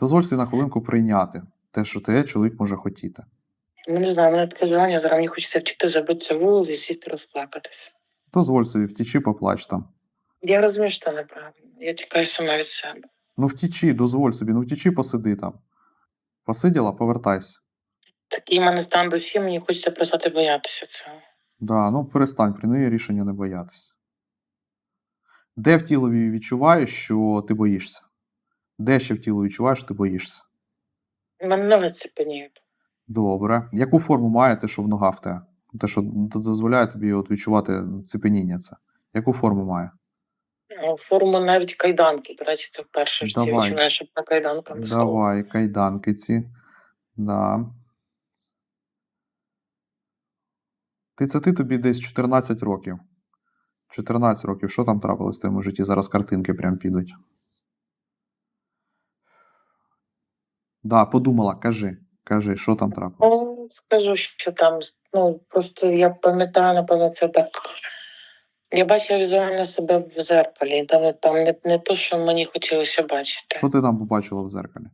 Дозволь собі на хвилинку прийняти те, що те чоловік може хотіти. Ну, не знаю, мене таке желання, зараз мені хочеться вчити забитися в голову і сісти розплакатися. Дозволь собі втічи, поплач там. Я розумію, що це неправильно. Я тікаю сама від себе. Ну втічи, дозволь собі, ну втічи, посиди там. Посиділа, повертайся. Такий в мене стан душі, мені хочеться перестати боятися цього. Да, ну перестань, прийми рішення не боятися. Де в тілові відчуваєш, що ти боїшся? Де ще в тіло відчуваєш, що ти боїшся? Мене ноги цепеніють. Добре. Яку форму має те, що в ногах в тебе? Те, що дозволяє тобі от відчувати цепеніння це. Яку форму має? Ну, Форму навіть кайданки. До речі, це вперше житті Давай. щоб на кайданками стало. Давай, кайданки ці. Да. Ти це ти тобі десь 14 років. 14 років. Що там трапилось в твоєму житті? Зараз картинки прям підуть. Да, подумала, кажи. Кажи, що там трапилось? Ну, скажу, що там, ну, просто я пам'ятаю, напевно, це так. Я бачила візуально себе в зеркалі, там, там не, не то, що мені хотілося бачити. Що ти там побачила в зеркалі?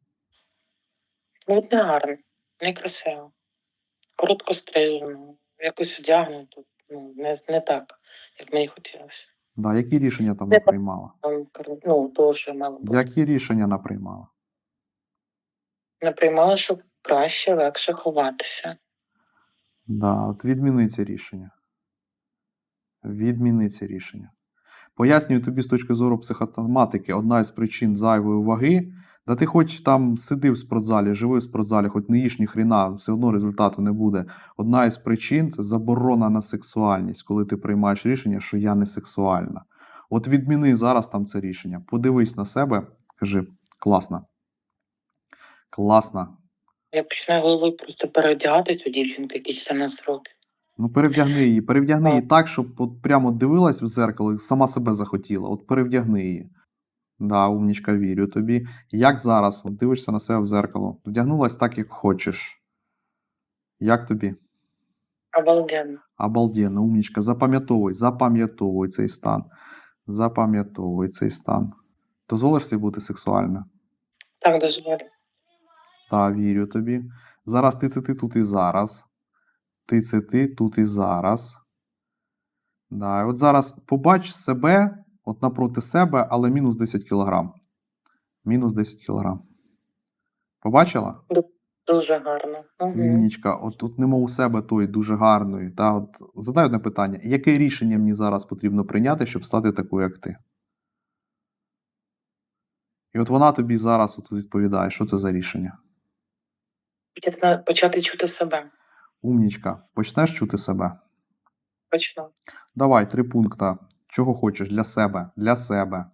Ну, не гарно, не красиво. Коротко стрижено, якось одягнуто. Ну, не, не так, як мені хотілося. Да, які рішення там не Це- приймала? Там, ну, того, що мало бути. Які рішення не приймала? Не приймала, що краще, легше ховатися. Да, от відміни це рішення. Відміни це рішення. Пояснюю тобі з точки зору психотоматики, одна із причин зайвої ваги. Да ти хоч там сиди в спортзалі, живи в спортзалі, хоч не їж ні хріна, все одно результату не буде. Одна із причин це заборона на сексуальність, коли ти приймаєш рішення, що я не сексуальна. От відміни зараз там це рішення. Подивись на себе, кажи, класно. Класно. Я починаю головою просто переодягатись у дівчинки, які 14 років. Ну, перевдягни її, перевдягни її так, щоб от прямо дивилась в зеркало і сама себе захотіла. От перевдягни її. Да, умнічка, вірю тобі. Як зараз? От дивишся на себе в зеркало. Вдягнулась так, як хочеш. Як тобі? Обалденно. Обалденно, умнічка. Запам'ятовуй, запам'ятовуй цей стан. Запам'ятовуй цей стан. Дозволиш собі бути сексуальною? Так дозволю. Та, вірю тобі. Зараз ти це ти тут і зараз. Ти це ти тут і зараз. Да, і от зараз побач себе, от напроти себе, але мінус 10 кілограм. Мінус 10 кілограм. Побачила? Дуже гарно. Угу. Умнічка, от тут нема у себе тої дуже гарної. Та, от, задай одне питання: яке рішення мені зараз потрібно прийняти, щоб стати такою, як ти? І от вона тобі зараз от відповідає, що це за рішення. Почати, чути себе. Умнічка, почнеш чути себе. Почну. Давай, три пункта. Чого хочеш для себе, для себе.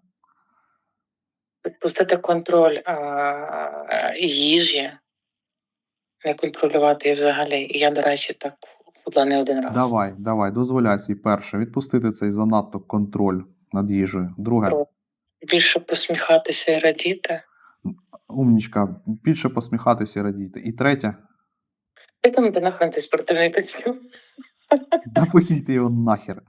Відпустити контроль а, їжі, не контролювати її взагалі. І я, до речі, так худла не один раз. Давай, давай, дозволяй свій перше. Відпустити цей занадто контроль над їжею. Друге, Більше посміхатися і радіти. Умнічка, більше посміхатися і радіти. І третє, Виконати нахрен цей спортивний костюм. да викиньте його нахер.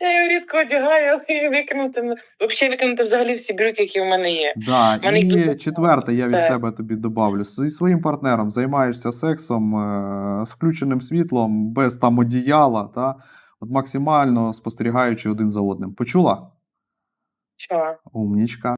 Я його рідко одягаю, але викинути. Взагалі викинути взагалі всі брюки, які в мене є. Да, Мене і дуже четверте, я від Це- себе тобі добавлю. Зі своїм партнером займаєшся сексом е, з включеним світлом, без там одіяла, та, от максимально спостерігаючи один за одним. Почула? Чого? Умнічка.